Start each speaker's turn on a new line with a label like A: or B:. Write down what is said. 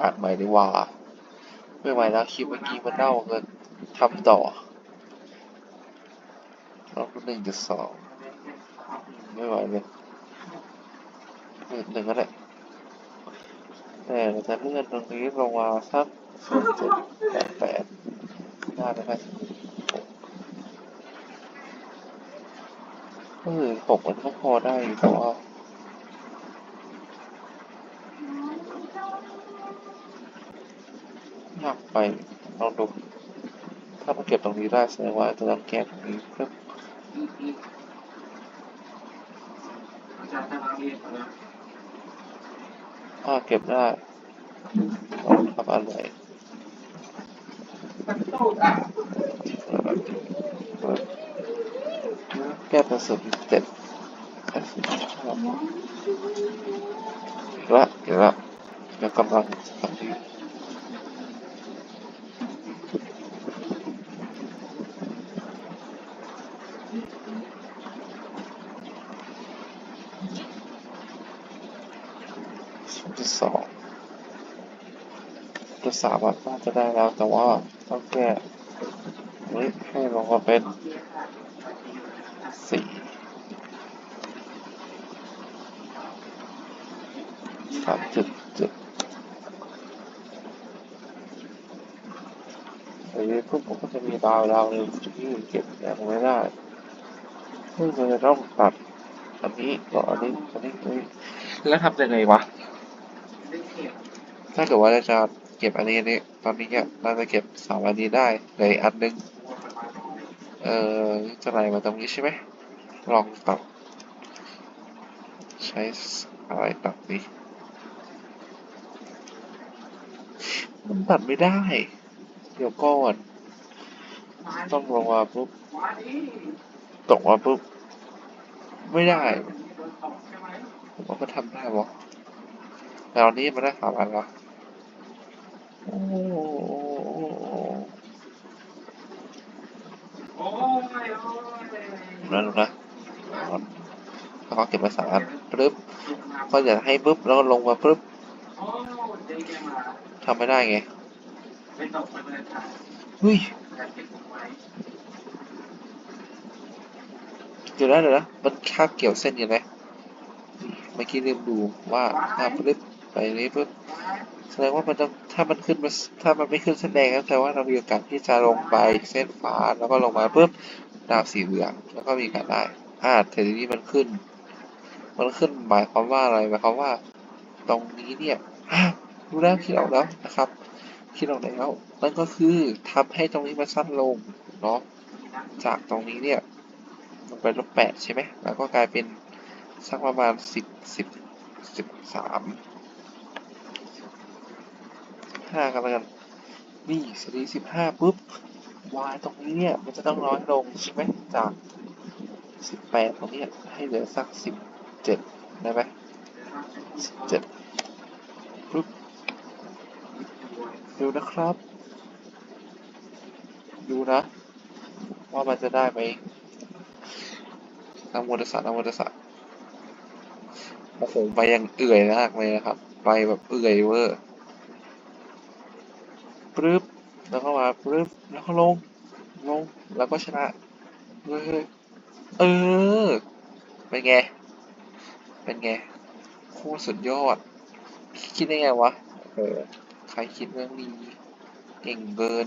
A: อ่านใหม่ดีกว่า ไม่ไหวแล้วคลิปเมื่อกี้มันเน่าเกินทำต่อรอบหนึ่งจุดสองไม่ไหวเลยหนึ่งหนึ่งก็ได้แต่เราจะเลื่อนตรงนี้ลงมาสักศูนย์จุดแปดแปดได้ไหมครับเออหกมันก็พอได้อยู่แต่ว่า ยากไปลองดูถ้ามันเก็บตรงนี้ได้แสดงว่าจะต้องแก้ตรงนี้เพิ่มอ่าเก็บได้ลองทำอะไรแก้ป็นศูนย์เจ็ดแค่ศูนย์ห้าละเดี๋ยวละเดี๋ยวกำลังทำดี จุดสองจุดสามอะน่าจะได้แล้วแต่ว่าต้องแก้เฮ้ให้ลงมาเป็นสี่สามจุดจุดไอ้พวกผมก็จะมีดาวดาวหนึ่งที่เก็บยังไม่ได้ซึ่งเราจะต้องตัดอันนี้ก่อนอันนี้อันนี้อันนี้แล้วทำยังไงวะ ถ้าเกิดว่าเราจะเก็บอันนี้อันนี้ ตอนนี้เนี่ยเราจะเก็บสามอันนี้ได้ในอันหนึง เอ่อจะไหลมาตรงนี้ใช่ไหมลองตัดใช้อะไรตัดดิมันตัดไม่ได้ เดี๋ยวก่อน ต้องลงมาปุ๊บตกมาปุ๊บ ไม่ได้ผมว่ามันทำได้วะแต่อันนี้มันได้สามอันละ โอ้โหนั่นนะแล้วก็เก็บมาสามอันปึ๊บก็อยากให้ปึ๊บแล้วก็ลงมาปึ๊บทำไม่ได้ไงเฮ้ยเดี๋ยวนะเดี๋ยวนะมันคาบเกี่ยวเส้นยังไงเมื่อกี้ลืมดูว่าถ้าปึ๊บไปนี้ปึ๊บ แสดงว่ามันต้องถ้ามันขึ้นมาถ้ามันไม่ขึ้นเส้นแดงก็แสดงว่าเรามีโอกาสที่จะลงไปเส้นฟ้าแล้วก็ลงมาปึ๊บดาบสีเหลืองแล้วก็มีกาสได้อ่าแต่ทีนี้มันขึ้น มันขึ้นหมายความว่าอะไรหมายความว่า ตรงนี้เนี่ยรู้แล้วคิดออกแล้วนะครับคิดออกแล้วนั่นก็คือทำให้ตรงนี้มันสั้นลงเนาะจากตรงนี้เนี่ยมันเป็นลบแปดใช่ไหมแล้วก็กลายเป็นสักประมาณสิบสิบสิบสาม ห้ากันแล้วกัน นี่สตีสิบห้าปุ๊บ y ตรงนี้เนี่ย มันจะต้องน้อยลงใช่ไหมจากสิบแปดตรงนี้ให้เหลือสักสิบเจ็ดได้ไหมสิบเจ็ดปุ๊บดูนะครับ ดูนะ ว่ามันจะได้ไหมนโมตัสสะนโมตัสสะโอ้โหไปยังเอื่อยมากเลยนะครับ ไปแบบเอื่อยเวอร์ ปึ๊บแล้วก็มาปึ๊บแล้วก็ลงลงแล้วก็ชนะเฮ้ยเออเป็นไงเป็นไงโคตรสุดยอด คิดได้ไงวะโอ้โหใครคิดเรื่องนี้เก่งเบิร์น